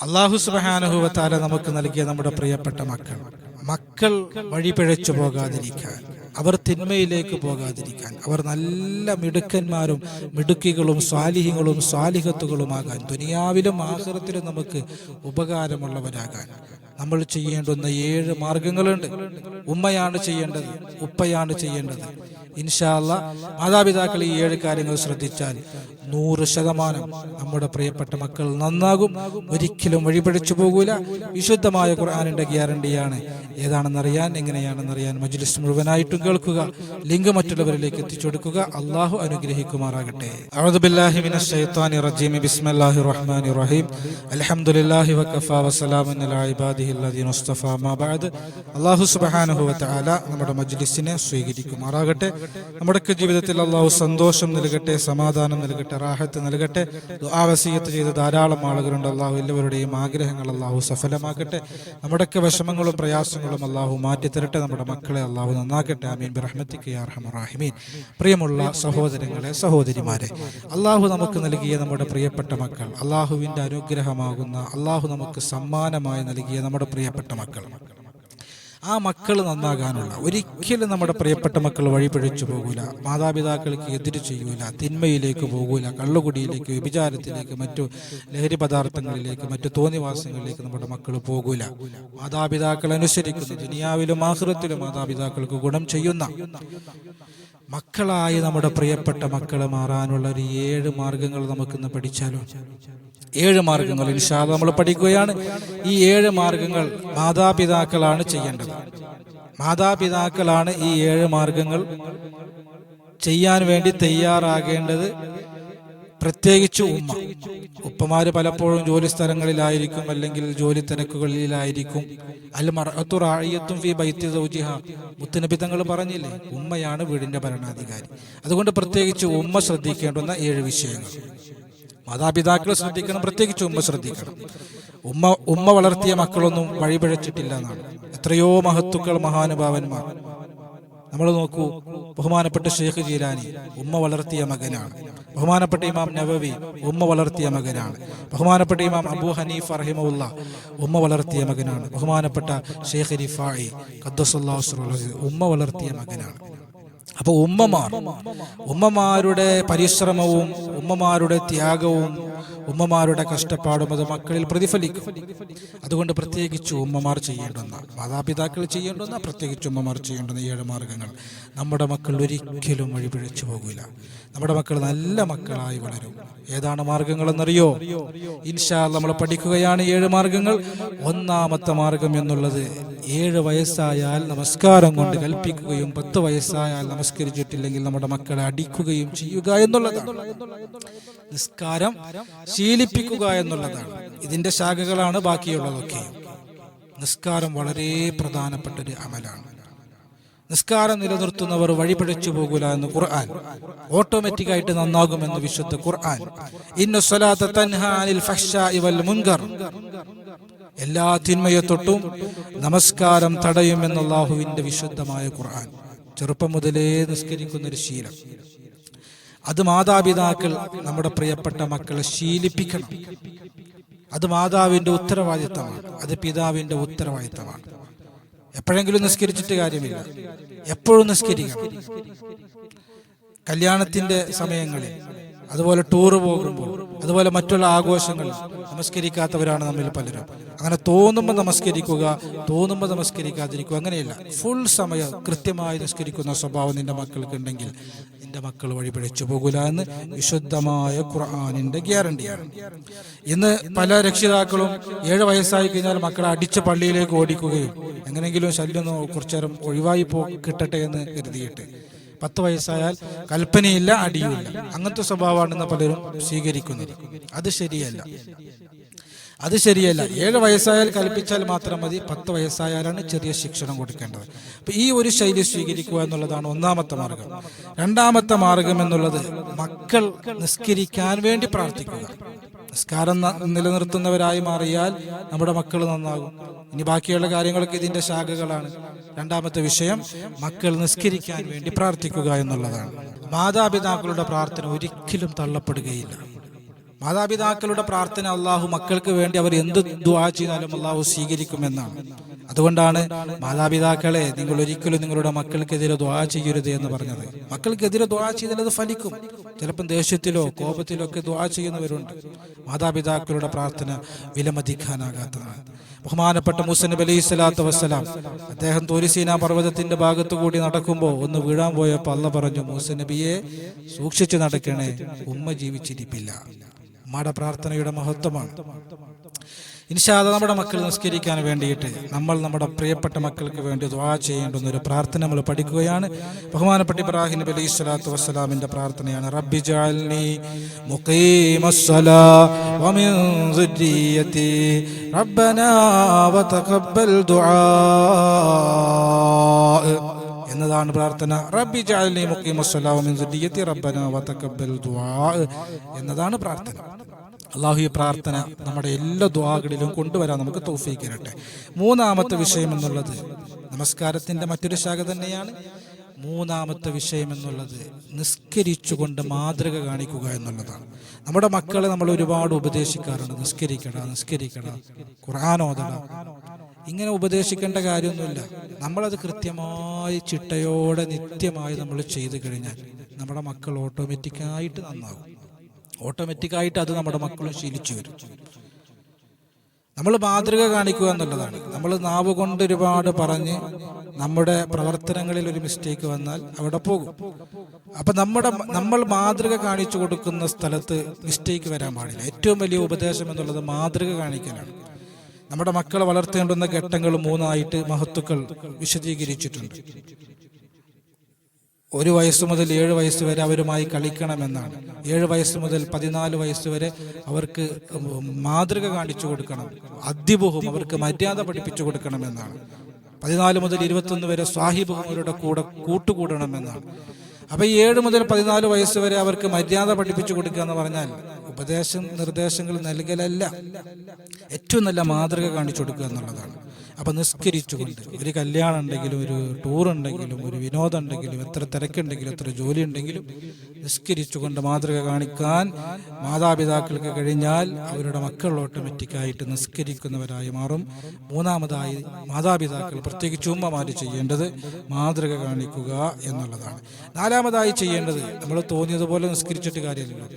അള്ളാഹു സുബാനുഭവത്താല നമുക്ക് നൽകിയ നമ്മുടെ പ്രിയപ്പെട്ട മക്കൾ. മക്കൾ വഴിപിഴച്ചു പോകാതിരിക്കാൻ അവർ തിന്മയിലേക്ക് പോകാതിരിക്കാൻ അവർ നല്ല മിടുക്കന്മാരും മിടുക്കികളും സ്വാലിഹികളും സ്വാലിഹത്തുകളുമാകാൻ ദുനിയാവിലും ആഹൃത്തിലും നമുക്ക് ഉപകാരമുള്ളവരാകാൻ നമ്മൾ ചെയ്യേണ്ടുന്ന ഏഴ് മാർഗങ്ങളുണ്ട്. ഉമ്മയാണ് ചെയ്യേണ്ടത് ഉപ്പയാണ് ചെയ്യേണ്ടത്. ഇൻഷാല്ല മാതാപിതാക്കൾ ഈ ഏഴ് കാര്യങ്ങൾ ശ്രദ്ധിച്ചാൽ നൂറ് ശതമാനം നമ്മുടെ പ്രിയപ്പെട്ട മക്കൾ നന്നാകും. ഒരിക്കലും വഴിപഴിച്ചു പോകൂല. വിശുദ്ധമായ ഖുർആാനിന്റെ ഗ്യാരണ്ടിയാണ്. ഏതാണെന്നറിയാൻ എങ്ങനെയാണെന്നറിയാൻ മജ്ലിസ് മുഴുവനായിട്ടും കേൾക്കുക. ലിങ്ക് മറ്റുള്ളവരിലേക്ക് എത്തിച്ചു കൊടുക്കുക. അള്ളാഹു അനുഗ്രഹിക്കുമാറാകട്ടെ. അള്ളാഹു നമ്മുടെ മജ്ലിസിനെ സ്വീകരിക്കുമാറാകട്ടെ. നമ്മുടെ ജീവിതത്തിൽ അള്ളാഹു സന്തോഷം നൽകട്ടെ സമാധാനം നൽകട്ടെ റാഹത്ത് നൽകട്ടെ. ദുആ വസിയത്ത് ചെയ്ത ധാരാളം ആളുകളുണ്ട്. അള്ളാഹു എല്ലാവരുടെയും ആഗ്രഹങ്ങൾ അള്ളാഹു സഫലമാക്കട്ടെ. നമ്മുടെയൊക്കെ വിഷമങ്ങളും പ്രയാസങ്ങളും അള്ളാഹു മാറ്റിത്തരട്ടെ. നമ്മുടെ മക്കളെ അള്ളാഹു നന്നാക്കട്ടെ. അമീൻ ബിറഹ്മത്തിക്ക് അർഹമറാഹിമീൻ പ്രിയമുള്ള സഹോദരങ്ങളെ സഹോദരിമാരെ അള്ളാഹു നമുക്ക് നൽകിയ നമ്മുടെ പ്രിയപ്പെട്ട മക്കൾ അള്ളാഹുവിന്റെ അനുഗ്രഹമാകുന്ന അള്ളാഹു നമുക്ക് സമ്മാനമായി നൽകിയ നമ്മുടെ പ്രിയപ്പെട്ട മക്കൾ. ആ മക്കൾ നന്നാകാനുള്ള. ഒരിക്കലും നമ്മുടെ പ്രിയപ്പെട്ട മക്കൾ വഴിപിഴച്ചു പോകൂല. മാതാപിതാക്കൾക്ക് എതിര് ചെയ്യൂല. തിന്മയിലേക്ക് പോകൂല. കള്ളുകുടിയിലേക്ക് വ്യഭിചാരത്തിലേക്ക് മറ്റു ലഹരി പദാർത്ഥങ്ങളിലേക്ക് മറ്റു തോന്നിവാസങ്ങളിലേക്ക് നമ്മുടെ മക്കൾ പോകൂല. മാതാപിതാക്കൾ അനുസരിക്കുന്ന. ദുനിയാവിലും ആഹൃത്തിലും മാതാപിതാക്കൾക്ക് ഗുണം ചെയ്യുന്ന മക്കളായി നമ്മുടെ പ്രിയപ്പെട്ട മക്കൾ മാറാനുള്ള ഒരു ഏഴ് മാർഗങ്ങൾ നമുക്കിന്ന് പഠിച്ചാലോ? ഏഴ് മാർഗങ്ങൾ ഇൻഷാദ് നമ്മൾ പഠിക്കുകയാണ്. ഈ ഏഴ് മാർഗങ്ങൾ മാതാപിതാക്കളാണ് ചെയ്യേണ്ടത്. മാതാപിതാക്കളാണ് ഈ ഏഴ് മാർഗങ്ങൾ ചെയ്യാൻ വേണ്ടി തയ്യാറാകേണ്ടത് പ്രത്യേകിച്ച് ഉമ്മ. ഉപ്പമാര് പലപ്പോഴും ജോലി സ്ഥലങ്ങളിലായിരിക്കും അല്ലെങ്കിൽ ജോലി തിരക്കുകളിലായിരിക്കും. അല്ല മറത്തുറാഴിയത്തും ഫി ബൈത്തി സൗജിഹ. മുത്തുനബി തങ്ങൾ പറഞ്ഞില്ലേ ഉമ്മയാണ് വീടിന്റെ ഭരണാധികാരി. അതുകൊണ്ട് പ്രത്യേകിച്ച് ഉമ്മ ശ്രദ്ധിക്കേണ്ടുന്ന ഏഴ് വിഷയങ്ങൾ. മാതാപിതാക്കൾ ശ്രദ്ധിക്കണം പ്രത്യേകിച്ച് ഉമ്മ ശ്രദ്ധിക്കണം. ഉമ്മ ഉമ്മ വളർത്തിയ മക്കളൊന്നും വഴിപിഴച്ചിട്ടില്ല എന്നാണ് എത്രയോ മഹത്തുക്കൾ മഹാനുഭാവന്മാർ. നമ്മൾ നോക്കൂ ബഹുമാനപ്പെട്ട ഷെയ്ഖ് ജീലാനി ഉമ്മ വളർത്തിയ മകനാണ്. ബഹുമാനപ്പെട്ട ഇമാം നവവി ഉമ്മ വളർത്തിയ മകനാണ്. ബഹുമാനപ്പെട്ട ഇമാം അബു ഹനീഫ് റഹിമുല്ല ഉമ്മ വളർത്തിയ മകനാണ്. ബഹുമാനപ്പെട്ട ഷെയ്ഖ് റിഫായി ഖദ്ദസുല്ലാഹു ഉമ്മ വളർത്തിയ മകനാണ്. അപ്പോൾ ഉമ്മമാർ ഉമ്മമാരുടെ പരിശ്രമവും ഉമ്മമാരുടെ ത്യാഗവും ഉമ്മമാരുടെ കഷ്ടപ്പാടും അത് മക്കളിൽ പ്രതിഫലിക്കും. അതുകൊണ്ട് പ്രത്യേകിച്ച് ഉമ്മമാർ ചെയ്യേണ്ടുന്ന മാതാപിതാക്കൾ ചെയ്യേണ്ടുന്ന പ്രത്യേകിച്ച് ഉമ്മമാർ ചെയ്യേണ്ടുന്ന ഏഴ് മാർഗങ്ങൾ നമ്മുടെ മക്കൾ ഒരിക്കലും വഴിപിഴച്ചു പോകില്ല നമ്മുടെ മക്കൾ നല്ല മക്കളായി വളരും. ഏതാണ് മാർഗങ്ങളെന്നറിയോ? ഇൻഷാ നമ്മൾ പഠിക്കുകയാണ് ഏഴ് മാർഗങ്ങൾ. ഒന്നാമത്തെ മാർഗം എന്നുള്ളത് ഏഴ് വയസ്സായാൽ നമസ്കാരം കൊണ്ട് കൽപ്പിക്കുകയും പത്ത് വയസ്സായാൽ നമസ്കരിച്ചിട്ടില്ലെങ്കിൽ നമ്മുടെ മക്കളെ അടിക്കുകയും ചെയ്യുക എന്നുള്ളതാണ്. നിസ്കാരം ശീലിപ്പിക്കുക എന്നുള്ളതാണ്. ഇതിന്റെ ശാഖകളാണ് ബാക്കിയുള്ളതൊക്കെ. നിസ്കാരം വളരെ പ്രധാനപ്പെട്ട ഒരു അമലാണ്. നിസ്കാരം നിലനിർത്തുന്നവർ വഴിപിഴച്ചു പോകൂല എന്ന് ഖുർആൻ. ഓട്ടോമാറ്റിക് ആയിട്ട് നന്നാകുമെന്ന് വിശുദ്ധ ഖുർആൻ. എല്ലാ തിന്മയെ തൊട്ടും നമസ്കാരം തടയുമെന്ന അള്ളാഹുവിന്റെ വിശുദ്ധമായ ഖുർആൻ. ചെറുപ്പം മുതലേ നിസ്കരിക്കുന്ന ഒരു ശീലം. അത് മാതാപിതാക്കൾ നമ്മുടെ പ്രിയപ്പെട്ട മക്കളെ ശീലിപ്പിക്കണം. അത് മാതാവിന്റെ ഉത്തരവാദിത്തമാണ്. അത് പിതാവിന്റെ ഉത്തരവാദിത്തമാണ്. എപ്പോഴെങ്കിലും നിസ്കരിച്ചിട്ട് കാര്യമില്ല. എപ്പോഴും നിസ്കരിക്കണം. കല്യാണത്തിന്റെ സമയങ്ങളിൽ അതുപോലെ ടൂർ പോകുമ്പോൾ അതുപോലെ മറ്റുള്ള ആഘോഷങ്ങൾ നമസ്കരിക്കാത്തവരാണ് നമ്മിൽ പലരും. അങ്ങനെ തോന്നുമ്പോൾ നമസ്കരിക്കുക തോന്നുമ്പോൾ നമസ്കരിക്കാതിരിക്കുക അങ്ങനെയല്ല. ഫുൾ സമയം കൃത്യമായി നിസ്കരിക്കുന്ന സ്വഭാവം നിന്റെ മക്കൾക്ക് ഉണ്ടെങ്കിൽ നിന്റെ മക്കൾ വഴി പിഴച്ചു പോകില്ല എന്ന് വിശുദ്ധമായ ഖുർആാനിന്റെ ഗ്യാരണ്ടിയാണ്. ഇന്ന് പല രക്ഷിതാക്കളും ഏഴ് വയസ്സായി കഴിഞ്ഞാൽ മക്കളെ അടിച്ച് പള്ളിയിലേക്ക് ഓടിക്കുകയും എങ്ങനെയെങ്കിലും ശല്യം കുറച്ചേരം ഒഴിവായി പോ കിട്ടട്ടെ എന്ന് കരുതിയിട്ട് പത്ത് വയസ്സായാൽ കൽപ്പനയില്ല അടിയുമില്ല. അങ്ങനത്തെ സ്വഭാവമാണ് സ്വഭാവമാണെന്ന് പലരും സ്വീകരിക്കുന്നത്. അത് ശരിയല്ല. അത് ശരിയല്ല. ഏഴ് വയസ്സായാൽ കൽപ്പിച്ചാൽ മാത്രം മതി പത്ത് വയസ്സായാലാണ് ചെറിയ ശിക്ഷണം കൊടുക്കേണ്ടത്. അപ്പൊ ഈ ഒരു ശൈലി സ്വീകരിക്കുക എന്നുള്ളതാണ് ഒന്നാമത്തെ മാർഗം. രണ്ടാമത്തെ മാർഗം എന്നുള്ളത് മക്കൾ നിസ്കരിക്കാൻ വേണ്ടി പ്രാർത്ഥിക്കുക. നിസ്കാരം നിലനിർത്തുന്നവരായി മാറിയാൽ നമ്മുടെ മക്കൾ നന്നാകും. ഇനി ബാക്കിയുള്ള കാര്യങ്ങളൊക്കെ ഇതിന്റെ ശാഖകളാണ്. രണ്ടാമത്തെ വിഷയം മക്കൾ നിസ്കരിക്കാൻ വേണ്ടി പ്രാർത്ഥിക്കുക എന്നുള്ളതാണ്. മാതാപിതാക്കളുടെ പ്രാർത്ഥന ഒരിക്കലും തള്ളപ്പെടുകയില്ല. മാതാപിതാക്കളുടെ പ്രാർത്ഥന അള്ളാഹു മക്കൾക്ക് വേണ്ടി അവർ എന്ത് ദുആ ചെയ്താലും അള്ളാഹു സ്വീകരിക്കുമെന്നാണ്. അതുകൊണ്ടാണ് മാതാപിതാക്കളെ നിങ്ങൾ ഒരിക്കലും നിങ്ങളുടെ മക്കൾക്കെതിരെ ദ്വാ ചെയ്യരുത് എന്ന് പറഞ്ഞത്. മക്കൾക്കെതിരെ ദ്വാ ചെയ്താൽ അത് ഫലിക്കും. ചിലപ്പം ദേഷ്യത്തിലോ കോപത്തിലോ ഒക്കെ ദ്വാ ചെയ്യുന്നവരുണ്ട്. മാതാപിതാക്കളുടെ പ്രാർത്ഥന വിലമതിക്കാനാകാത്തതാണ്. ബഹുമാനപ്പെട്ട മുസന് അലൈഹി സ്വലാത്തു വസ്സലാം അദ്ദേഹം തോരിസീന പർവതത്തിന്റെ ഭാഗത്തു കൂടി നടക്കുമ്പോൾ ഒന്ന് വീഴാൻ പോയപ്പോൾ അള്ള പറഞ്ഞു മൂസ നബിയെ സൂക്ഷിച്ചു നടക്കണേ ഉമ്മ ജീവിച്ചിരിപ്പില്ല. ഉമ്മയുടെ പ്രാർത്ഥനയുടെ മഹത്വമാണ്. ഇൻഷാദ നമ്മുടെ മക്കൾ നിസ്കരിക്കാൻ വേണ്ടിയിട്ട് നമ്മൾ നമ്മുടെ പ്രിയപ്പെട്ട മക്കൾക്ക് വേണ്ടി ദ്വാ ചെയ്യേണ്ടുന്ന ഒരു പ്രാർത്ഥന നമ്മൾ പഠിക്കുകയാണ്. ബഹുമാനപ്പെട്ട ഇബ്രാഹിം നബി അലൈഹി സ്വലാത്തു വസ്സലാമിന്റെ പ്രാർത്ഥനയാണ്. റബ്ബി ജാൽനി മുഖീമസ്സലാ വമിൻ ദുരിയതി റബ്ബനാ വതഖബ്ബൽ ദുആ എന്നതാണ് പ്രാർത്ഥന. റബ്ബി ജാൽനി മുഖീമസ്സലാ വമിൻ ദുരിയതി റബ്ബനാ വതഖബ്ബൽ ദുആ എന്നതാണ് പ്രാർത്ഥന. അള്ളാഹു ഈ പ്രാർത്ഥന നമ്മുടെ എല്ലാ ദ്വാകളിലും കൊണ്ടുവരാൻ നമുക്ക് തൗഫീക്ക് മൂന്നാമത്തെ വിഷയം എന്നുള്ളത് നമസ്കാരത്തിന്റെ മറ്റൊരു ശാഖ തന്നെയാണ്. മൂന്നാമത്തെ വിഷയം എന്നുള്ളത് നിസ്കരിച്ചുകൊണ്ട് മാതൃക കാണിക്കുക എന്നുള്ളതാണ്. നമ്മുടെ മക്കളെ നമ്മൾ ഒരുപാട് ഉപദേശിക്കാറുണ്ട്. നിസ്കരിക്കട നിസ്കരിക്കട ഖുർആാനോദട ഇങ്ങനെ ഉപദേശിക്കേണ്ട കാര്യമൊന്നുമില്ല. നമ്മളത് കൃത്യമായി ചിട്ടയോടെ നിത്യമായി നമ്മൾ ചെയ്തു കഴിഞ്ഞാൽ നമ്മുടെ മക്കൾ ഓട്ടോമാറ്റിക്കായിട്ട് നന്നാകും. ഓട്ടോമാറ്റിക്കായിട്ട് അത് നമ്മുടെ മക്കളും ശീലിച്ചു വരും. നമ്മൾ മാതൃക കാണിക്കുക എന്നുള്ളതാണ്. നമ്മൾ നാവ് കൊണ്ട് ഒരുപാട് പറഞ്ഞ് നമ്മുടെ പ്രവർത്തനങ്ങളിൽ ഒരു മിസ്റ്റേക്ക് വന്നാൽ അവിടെ പോകും. അപ്പൊ നമ്മുടെ നമ്മൾ മാതൃക കാണിച്ചു കൊടുക്കുന്ന സ്ഥലത്ത് മിസ്റ്റേക്ക് വരാൻ പാടില്ല. ഏറ്റവും വലിയ ഉപദേശം എന്നുള്ളത് മാതൃക കാണിക്കലാണ്. നമ്മുടെ മക്കളെ വളർത്തേണ്ടുന്ന ഘട്ടങ്ങൾ മൂന്നായിട്ട് മഹത്തുക്കൾ വിശദീകരിച്ചിട്ടുണ്ട്. ഒരു വയസ്സ് മുതൽ ഏഴ് വയസ്സ് വരെ അവരുമായി കളിക്കണമെന്നാണ്. ഏഴ് വയസ്സ് മുതൽ പതിനാല് വയസ്സ് വരെ അവർക്ക് മാതൃക കാണിച്ചു കൊടുക്കണം. അദ്യബുഹും അവർക്ക് മര്യാദ പഠിപ്പിച്ചു കൊടുക്കണമെന്നാണ്. പതിനാല് മുതൽ ഇരുപത്തൊന്ന് വരെ സ്വാഹിബുഹും അവരുടെ കൂടെ കൂട്ടുകൂടണമെന്നാണ്. അപ്പൊ ഈ ഏഴ് മുതൽ പതിനാല് വയസ്സ് വരെ അവർക്ക് മര്യാദ പഠിപ്പിച്ചു കൊടുക്കുക എന്ന് പറഞ്ഞാൽ ഉപദേശം നിർദ്ദേശങ്ങൾ നൽകലല്ല. ഏറ്റവും നല്ല മാതൃക കാണിച്ചു കൊടുക്കുക എന്നുള്ളതാണ്. അപ്പൊ നിസ്കരിച്ചുകൊണ്ട് ഒരു കല്യാണം ഉണ്ടെങ്കിലും ഒരു ടൂർ ഉണ്ടെങ്കിലും ഒരു വിനോദം ഉണ്ടെങ്കിലും എത്ര തിരക്കുണ്ടെങ്കിലും എത്ര ജോലി ഉണ്ടെങ്കിലും നിസ്കരിച്ചുകൊണ്ട് മാതൃക കാണിക്കാൻ മാതാപിതാക്കൾക്ക് കഴിഞ്ഞാൽ അവരുടെ മക്കൾ ഓട്ടോമാറ്റിക്കായിട്ട് നിസ്കരിക്കുന്നവരായി മാറും. മൂന്നാമതായി മാതാപിതാക്കൾ പ്രത്യേകിച്ച് ഉമ്മമാർ ചെയ്യേണ്ടത് മാതൃക കാണിക്കുക എന്നുള്ളതാണ്. നാലാമതായി ചെയ്യേണ്ടത് നമ്മൾ തോന്നിയതുപോലെ നിസ്കരിച്ചിട്ട് കാര്യമില്ലല്ലോ.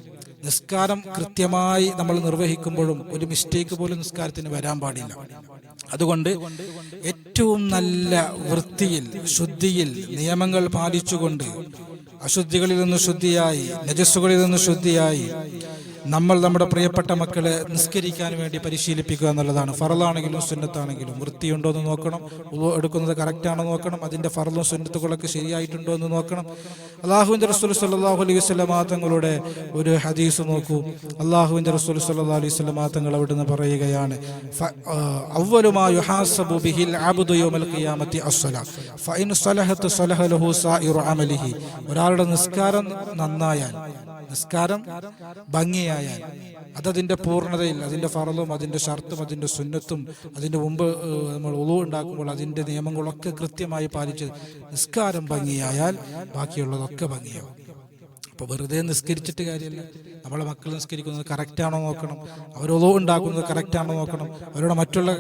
നിസ്കാരം കൃത്യമായി നമ്മൾ നിർവഹിക്കുമ്പോഴും ഒരു മിസ്റ്റേക്ക് പോലും നിസ്കാരത്തിന് വരാൻ പാടില്ല. അതുകൊണ്ട് ഏറ്റവും നല്ല വൃത്തിയിൽ ശുദ്ധിയിൽ നിയമങ്ങൾ പാലിച്ചുകൊണ്ട് അശുദ്ധികളിൽ നിന്ന് ശുദ്ധിയായി നജസ്സുകളിൽ നിന്ന് ശുദ്ധിയായി നമ്മൾ നമ്മുടെ പ്രിയപ്പെട്ട മക്കളെ നിസ്കരിക്കാൻ വേണ്ടി പരിശീലിപ്പിക്കുക എന്നുള്ളതാണ്. ഫറലാണെങ്കിലും സുന്നത്താണെങ്കിലും. വൃത്തിയുണ്ടോ എന്ന് നോക്കണം. എടുക്കുന്നത് കറക്റ്റാണോ നോക്കണം. അതിന്റെ ഫറലും സുന്നത്തുകളൊക്കെ ശരിയായിട്ടുണ്ടോ എന്ന് നോക്കണം. അള്ളാഹുവിന്റെ റസൂൽ സല്ലാഹു അലൈഹി വസ്ലമാ തങ്ങളുടെ ഒരു ഹദീസ് നോക്കൂ. അള്ളാഹുവിന്റെ റസൂൽ സല്ലാ അലൈഹി വസ്ലമാ തങ്ങൾ അവിടുന്ന് പറയുകയാണ് ഒരാളുടെ നിസ്കാരം നന്നായാൽ നിസ്കാരം ഭംഗിയായാൽ അതതിന്റെ പൂർണതയിൽ അതിന്റെ ഫറലും അതിന്റെ ഷർത്തും അതിന്റെ സുന്നത്തും അതിന്റെ മുമ്പ് നമ്മൾ ഉളു ഉണ്ടാക്കുമ്പോൾ അതിന്റെ നിയമങ്ങളൊക്കെ കൃത്യമായി പാലിച്ച് നിസ്കാരം ഭംഗിയായാൽ ബാക്കിയുള്ളതൊക്കെ ഭംഗിയാവും. അപ്പോൾ വെറുതെ നിസ്കരിച്ചിട്ട് കാര്യമില്ല. നമ്മളെ മക്കൾ നിസ്കരിക്കുന്നത് കറക്റ്റാണോ നോക്കണം. അവർ ഉണ്ടാക്കുന്നത് കറക്റ്റാണോ നോക്കണം. അവരുടെ മറ്റുള്ള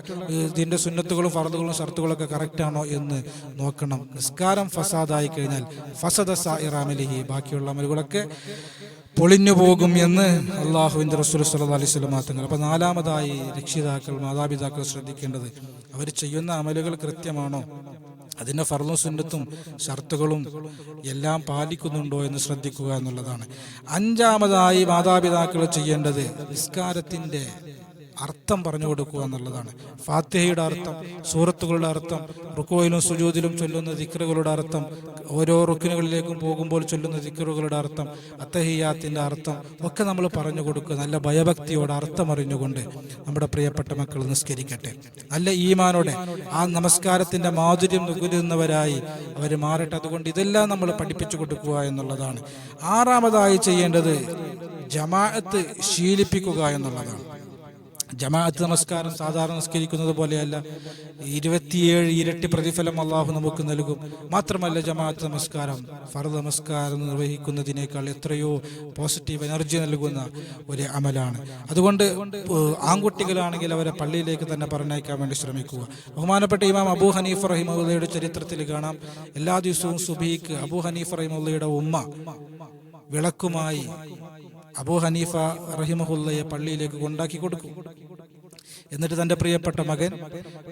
ഇതിന്റെ സുന്നത്തുകളും ഫറദുകളും ഷർത്തുകളൊക്കെ കറക്റ്റാണോ എന്ന് നോക്കണം. നിസ്കാരം ഫസാദായി കഴിഞ്ഞാൽ ഫസദ സായിറാമലിഹി ബാക്കിയുള്ള അമലുകളൊക്കെ പൊളിഞ്ഞു പോകും എന്ന് അള്ളാഹുവിന്റെ റസൂൽ സല്ലാ അലൈഹി സ്വലം മാത്രങ്ങൾ അപ്പോൾ നാലാമതായി രക്ഷിതാക്കൾ മാതാപിതാക്കൾ ശ്രദ്ധിക്കേണ്ടത് അവർ ചെയ്യുന്ന അമലുകൾ കൃത്യമാണോ? അതിന്റെ ഫർളും സുന്നത്തും ഷർത്തുകളും എല്ലാം പാലിക്കുന്നുണ്ടോ എന്ന് ശ്രദ്ധിക്കുക എന്നുള്ളതാണ്. അഞ്ചാമതായി മാതാപിതാക്കൾ ചെയ്യേണ്ടത് നിസ്കാരത്തിന്റെ അർത്ഥം പറഞ്ഞു കൊടുക്കുക എന്നുള്ളതാണ്. ഫാത്തിഹയുടെ അർത്ഥം സൂറത്തുകളുടെ അർത്ഥം റുക്കോയിലും സുജൂതിലും ചൊല്ലുന്ന ദിക്കറുകളുടെ അർത്ഥം ഓരോ റുക്കിനുകളിലേക്കും പോകുമ്പോൾ ചൊല്ലുന്ന ദിക്കറുകളുടെ അർത്ഥം അത്തഹിയാത്തിന്റെ അർത്ഥം ഒക്കെ നമ്മൾ പറഞ്ഞു കൊടുക്കുക. നല്ല ഭയഭക്തിയോടെ അർത്ഥം അറിഞ്ഞുകൊണ്ട് നമ്മുടെ പ്രിയപ്പെട്ട മക്കൾ നിസ്കരിക്കട്ടെ. നല്ല ഈമാനോടെ ആ നമസ്കാരത്തിന്റെ മാധുര്യം നുകരുന്നവരായി അവർ മാറട്ടെ. അതുകൊണ്ട് ഇതെല്ലാം നമ്മൾ പഠിപ്പിച്ചു കൊടുക്കുക എന്നുള്ളതാണ്. ആറാമതായി ചെയ്യേണ്ടത് ജമാഅത്ത് ശീലിപ്പിക്കുക എന്നുള്ളതാണ്. ജമാഅത്ത് നമസ്കാരം സാധാരണ നമസ്കരിക്കുന്നത് പോലെയല്ല. ഇരുപത്തിയേഴ് ഇരട്ടി പ്രതിഫലം അള്ളാഹു നമുക്ക് നൽകും. മാത്രമല്ല ജമാഅത്ത് നമസ്കാരം ഫർദ് നമസ്കാരം നിർവഹിക്കുന്നതിനേക്കാൾ എത്രയോ പോസിറ്റീവ് എനർജി നൽകുന്ന ഒരു അമലാണ്. അതുകൊണ്ട് ആൺകുട്ടികളാണെങ്കിൽ അവരെ പള്ളിയിലേക്ക് തന്നെ പറഞ്ഞയക്കാൻ വേണ്ടി ശ്രമിക്കുക. ബഹുമാനപ്പെട്ട ഇമാം അബൂ ഹനീഫ് റഹിമുള്ളയുടെ ചരിത്രത്തിൽ കാണാം. എല്ലാ ദിവസവും സുബീക്ക് അബൂ ഹനീഫ് റഹിമുള്ളയുടെ ഉമ്മ വിളക്കുമായി അബൂ ഹനീഫ റഹിമഹുല്ലയെ പള്ളിയിലേക്ക് കൊണ്ടാക്കി കൊടുക്കും. എന്നിട്ട് തന്റെ പ്രിയപ്പെട്ട മകൻ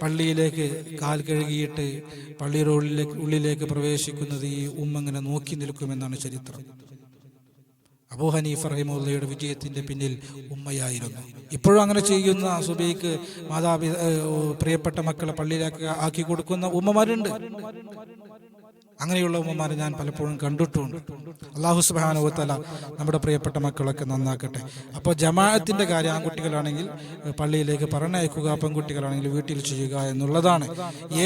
പള്ളിയിലേക്ക് കാൽ കഴുകിയിട്ട് പള്ളിയുടെ ഉള്ളിലേക്ക് ഉള്ളിലേക്ക് പ്രവേശിക്കുന്നത് ഈ ഉമ്മ ഇങ്ങനെ നോക്കി നിൽക്കുമെന്നാണ് ചരിത്രം. അബൂ ഹനീഫ് റഹിമുള്ളയുടെ വിജയത്തിന്റെ പിന്നിൽ ഉമ്മയായിരുന്നു. ഇപ്പോഴും അങ്ങനെ ചെയ്യുന്ന സുബൈക്ക് മാതാപിതാ പ്രിയപ്പെട്ട മക്കളെ പള്ളിയിലേക്ക് ആക്കി കൊടുക്കുന്ന ഉമ്മമാരുണ്ട്. അങ്ങനെയുള്ള ഉമ്മമാരെ ഞാൻ പലപ്പോഴും കണ്ടിട്ടുണ്ട്. അള്ളാഹു സുബാനുവത്തല നമ്മുടെ പ്രിയപ്പെട്ട മക്കളൊക്കെ നന്നാക്കട്ടെ. അപ്പോൾ ജമാഅത്തിന്റെ കാര്യം ആൺകുട്ടികളാണെങ്കിൽ പള്ളിയിലേക്ക് പറഞ്ഞയക്കുക പെൺകുട്ടികളാണെങ്കിൽ വീട്ടിൽ ചെയ്യുക എന്നുള്ളതാണ്.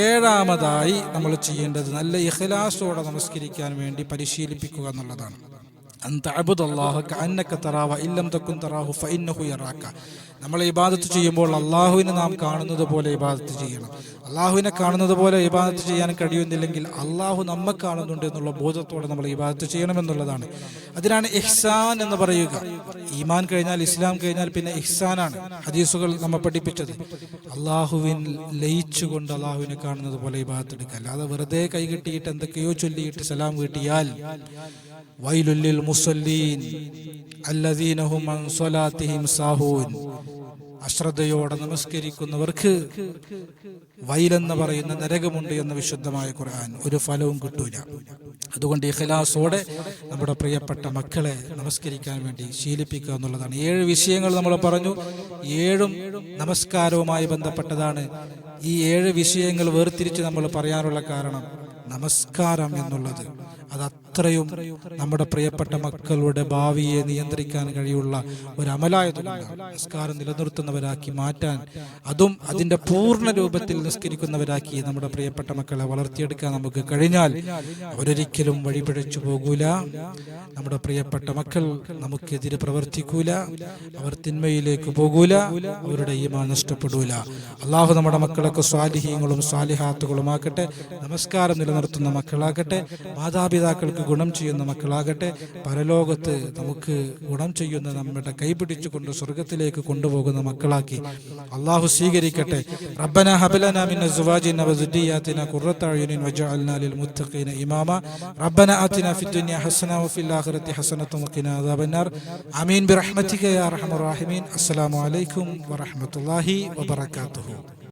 ഏഴാമതായി നമ്മൾ ചെയ്യേണ്ടത് നല്ല ഇഖലാസോടെ നമസ്കരിക്കാൻ വേണ്ടി പരിശീലിപ്പിക്കുക എന്നുള്ളതാണ്. നമ്മൾ ഇബാദത്ത് ചെയ്യുമ്പോൾ അള്ളാഹുവിനെ നാം കാണുന്നത് പോലെ ഇബാദത്ത് ചെയ്യണം. അള്ളാഹുവിനെ കാണുന്നത് പോലെ ഇബാദത്ത് ചെയ്യാൻ കഴിയുന്നില്ലെങ്കിൽ അള്ളാഹു നമ്മെ കാണുന്നുണ്ട് എന്നുള്ള ബോധത്തോടെ നമ്മൾ ഇബാദത്ത് ചെയ്യണമെന്നുള്ളതാണ്. അതിനാണ് ഇഹ്സാൻ എന്ന് പറയുക. ഈമാൻ കഴിഞ്ഞാൽ ഇസ്ലാം കഴിഞ്ഞാൽ പിന്നെ ഇഹ്സാനാണ്. ഹദീസുകൾ നമ്മെ പഠിപ്പിച്ചത്. അള്ളാഹുവിൻ ലയിച്ചുകൊണ്ട് അള്ളാഹുവിനെ കാണുന്നത് പോലെ ഇബാദത്ത് എടുക്കുക. അല്ലാതെ വെറുതെ കൈ കൈകെട്ടിയിട്ട് എന്തൊക്കെയോ ചൊല്ലിയിട്ട് സലാം കിട്ടിയാൽ വൈലുല്ലിൽ മുസല്ലീൻ അല്ലദീനഹും സാഹൂൻ. അശ്രദ്ധയോടെ നമസ്കരിക്കുന്നവർക്ക് വൈലെന്ന് പറയുന്ന നരകമുണ്ട് എന്ന വിശുദ്ധമായ ഖുർആൻ ഒരു ഫലവും കിട്ടൂല. അതുകൊണ്ട് ഇഖലാസോടെ നമ്മുടെ പ്രിയപ്പെട്ട മക്കളെ നമസ്കരിക്കാൻ വേണ്ടി ശീലിപ്പിക്കുക എന്നുള്ളതാണ്. ഏഴ് വിഷയങ്ങൾ നമ്മൾ പറഞ്ഞു. ഏഴും നമസ്കാരവുമായി ബന്ധപ്പെട്ടതാണ്. ഈ ഏഴ് വിഷയങ്ങൾ വേർതിരിച്ച് നമ്മൾ പറയാനുള്ള കാരണം നമസ്കാരം എന്നുള്ളത്. അത് അത്രയും നമ്മുടെ പ്രിയപ്പെട്ട മക്കളുടെ ഭാവിയെ നിയന്ത്രിക്കാൻ കഴിയുള്ള ഒരു അമലായതുകൊണ്ട് നിസ്കാരം നിലനിർത്തുന്നവരാക്കി മാറ്റാൻ അതും അതിന്റെ പൂർണ രൂപത്തിൽ നിസ്കരിക്കുന്നവരാക്കി നമ്മുടെ പ്രിയപ്പെട്ട മക്കളെ വളർത്തിയെടുക്കാൻ നമുക്ക് കഴിഞ്ഞാൽ അവരൊരിക്കലും വഴിപിഴച്ചു പോകൂല. നമ്മുടെ പ്രിയപ്പെട്ട മക്കൾ നമുക്കെതിരെ പ്രവർത്തിക്കൂല അവർ തിന്മയിലേക്ക് പോകൂല അവരുടെ ഈമാൻ നഷ്ടപ്പെടൂല. അള്ളാഹു നമ്മുടെ മക്കളൊക്കെ സ്വാലിഹീങ്ങളും സ്വാലിഹാത്തുകളുമാക്കട്ടെ നമസ്കാരം നിലനിർത്തുന്ന മക്കളാകട്ടെ മാതാപിതാക്കൾക്ക് ഗുണം ചെയ്യുന്ന മക്കളാകട്ടെ പരലോകത്ത് നമുക്ക് ഗുണം ചെയ്യുന്ന നമ്മുടെ കൈപിടിച്ചുകൊണ്ട് സ്വർഗത്തിലേക്ക് കൊണ്ടുപോകുന്ന മക്കളാക്കി. അള്ളാഹു സ്വീകരിക്കട്ടെ. റബ്ബന ഹബലന മിന അസ്വാജിന വസുദിയാതിന ഖുർറത അയുനിൻ വജഅൽനാ ലിൽ മുത്തഖീന ഇമാമ. റബ്ബന ആതിന ഫിദ് ദുനിയ ഹസന വഫിൽ ആഖിറതി ഹസനത വഖിന അദാബന്നാർ. അമീൻ ബിറഹ്മതിക യാ അർഹമർ റഹീമീൻ. അസ്സലാമു അലൈക്കും വറഹ്മത്തുള്ളാഹി വബറകാതുഹു